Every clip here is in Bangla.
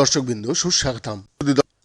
দর্শকবৃন্দ, সুস্বাগতম।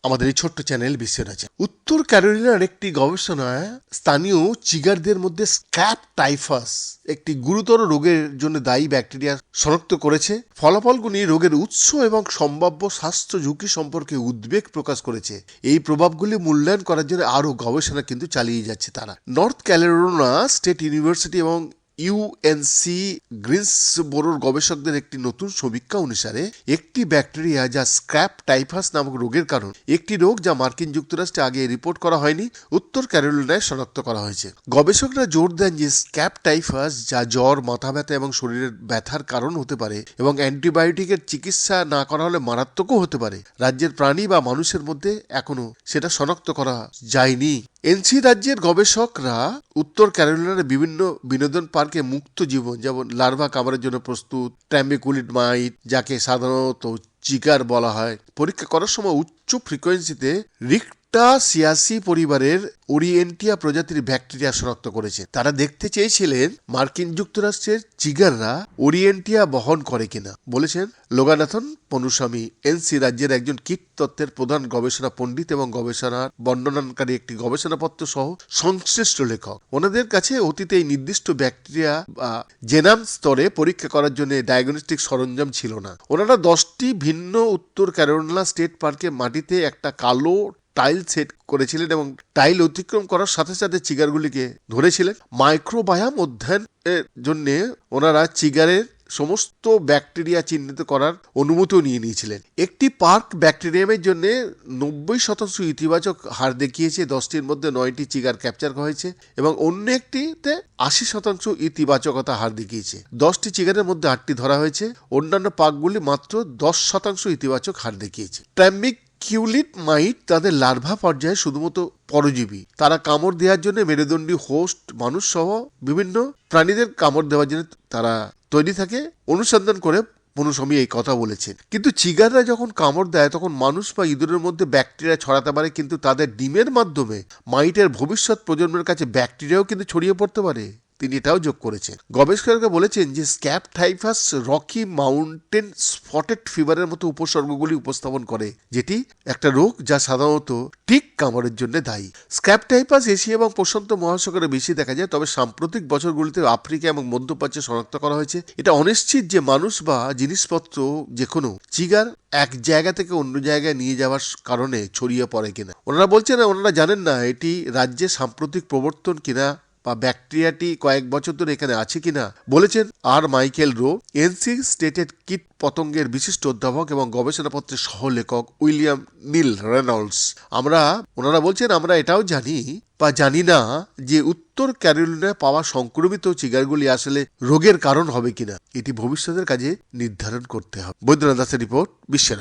আমাদের এই ছোট্ট চ্যানেল বিশ্বের আছে উত্তর ক্যারোলিনার একটি গবেষণায় স্থানীয় চিগারদের মধ্যে স্ক্যাপ টাইফাস একটি গুরুতর রোগের জন্য দায়ী ব্যাকটেরিয়া শনাক্ত করেছে। ফলাফলগুলি রোগের উৎস এবং সম্ভাব্য স্বাস্থ্য ঝুঁকি সম্পর্কে উদ্বেগ প্রকাশ করেছে। এই প্রভাবগুলি মূল্যায়ন করার জন্য আরও গবেষণা কিন্তু চালিয়ে যাচ্ছে তারা। নর্থ ক্যারোলিনা স্টেট ইউনিভার্সিটি এবং ইউএনসি গ্রিন্সবোরোর গবেষকদের একটি নতুন সমীক্ষা অনুসারে, একটি ব্যাকটেরিয়া যা স্ক্র্যাপ টাইফাস নামক রোগের কারণ, একটি রোগ যা মার্কিন যুক্তরাষ্ট্রে আগে রিপোর্ট করা হয়নি, উত্তর ক্যারোলিনায় শনাক্ত করা হয়েছে। গবেষকরা জোর দেন যে স্ক্যাপ টাইফাস যা জ্বর, মাথা ব্যথা এবং শরীরের ব্যথার কারণ হতে পারে এবং অ্যান্টিবায়োটিকের চিকিৎসা না করা হলে মারাত্মকও হতে পারে। রাজ্যের প্রাণী বা মানুষের মধ্যে এখনও সেটা শনাক্ত করা যায়নি। এনসি রাজ্যের গবেষকরা উত্তর ক্যারোলিনার বিভিন্ন বিনোদন পার্কে মুক্ত জীবন, যেমন লার্ভা কামারের জন্য প্রস্তুত, ট্যাম্বিকুলিড মাইট, যাকে সাধারণত চিকার বলা হয়। পরীক্ষা করার সময় উচ্চ ফ্রিকোয়েন্সিতে রিক্টা সিয়াসি পরিবারের ওরিয়েন্টিয়া প্রজাতির ব্যাকটেরিয়া শনাক্ত করেছে। তারা দেখতে চেয়েছিলেন মার্কিন যুক্তরাষ্ট্রের চিগাররা ওরিয়েন্টিয়া বহন করে কিনা। বলেছেন, লোগানাথন পনুস্বামী, এনসি রাজ্যের একজন কীট তত্ত্বের প্রধান গবেষণা পণ্ডিত এবং গবেষণার বর্ণনাকারী একটি গবেষণাপত্র সহ সংশ্লিষ্ট লেখক। ওনাদের কাছে অতীতে এই নির্দিষ্ট ব্যাকটেরিয়া বা জেনাম স্তরে পরীক্ষা করার জন্য ডায়াগনস্টিক সরঞ্জাম ছিল না। ওনারা দশটি ভিন্ন উত্তর ক্যারোলিনা স্টেট পার্কে মাটিতে একটা কালো টাইল সেট করেছিলেন এবং টাইল অতিক্রম করার সাথে সাথে চিগারগুলিকে ধরেছিলেন। মাইক্রোবায়াম অধ্যয়ন এর জন্য ওনারা চিগারের সমস্ত ব্যাকটেরিয়া চিহ্নিত করার অনুমতিও নিয়ে নিয়েছিলেন। একটি পার্ক ব্যাকটেরিয়ামের জন্য নব্বই শতাংশ ইতিবাচক হার দেখিয়েছে, দশটির মধ্যে নয়টি চিগার ক্যাপচার হয়েছে এবং অন্য একটিতে আশি শতাংশ ইতিবাচকতা হার দেখিয়েছে। দশটি চিগারের মধ্যে আটটি ধরা হয়েছে, অন্যান্য পার্কগুলি মাত্র দশ শতাংশ ইতিবাচক হার দেখিয়েছে। ট্র্যাম্বিক কিউলিট মাইট তাদের লার্ভা পর্যায়ে শুধুমাত্র পরজীবী। তারা কামড় দেওয়ার জন্য মেরুদণ্ডী হোস্ট মানুষ সহ বিভিন্ন প্রাণীদের কামড় দেওয়ার জন্য তারা তৈরি থাকে, অনুসন্ধান করে মনুস্বামী এই কথা বলেছেন। কিন্তু চিগাররা যখন কামড় দেয়, তখন মানুষ বা ইঁদুরের মধ্যে ব্যাকটেরিয়া ছড়াতে পারে, কিন্তু তাদের ডিমের মাধ্যমে মাইটের ভবিষ্যৎ প্রজন্মের কাছে ব্যাকটেরিয়াও কিন্তু ছড়িয়ে পড়তে পারে। তিনি এটাও যোগ করেছেন। গবেষকরা বলেছেন যে scrub typhus Rocky Mountain spotted ফিভারের মতো উপসর্গগুলি উপস্থাপন করে, যেটি একটা রোগ যা সাধারণত টিক কামড়ের জন্য দায়ী। স্ক্যাপ টাইফাস এশিয়া এবং প্রশান্ত মহাসাগরে বেশি দেখা যায়, তবে সাম্প্রতিক বছরগুলিতে আফ্রিকা এবং মধ্যপ্রাচ্যে শনাক্ত করা হয়েছে। এটা অনিশ্চিত যে মানুষ বা জিনিসপত্র যে কোনো চিগার এক জায়গা থেকে অন্য জায়গায় নিয়ে যাওয়ার কারণে ছড়িয়ে পড়ে কিনা। ওনারা বলছেন, ওনারা জানেন না এটি রাজ্যে সাম্প্রতিক প্রবর্তন কিনা বা ব্যাকটেরিয়াটি কয়েক বছর ধরে এখানে আছে কিনা বলেছেন আর মাইকেল রো, এনসি স্টেটেড কিট পতঙ্গের বিশিষ্ট অধ্যাপক এবং গবেষণাপত্রের সহ লেখক উইলিয়াম নীল রেনল্ডস। আমরা, ওনারা বলছেন, আমরা এটাও জানি বা জানি না যে উত্তর ক্যারোলিনায় পাওয়া সংক্রমিত চিগারগুলি আসলে রোগের কারণ হবে কিনা। এটি ভবিষ্যতের কাজে নির্ধারণ করতে হবে। বৈদ্যনাথ দাসের রিপোর্ট বিশ্বের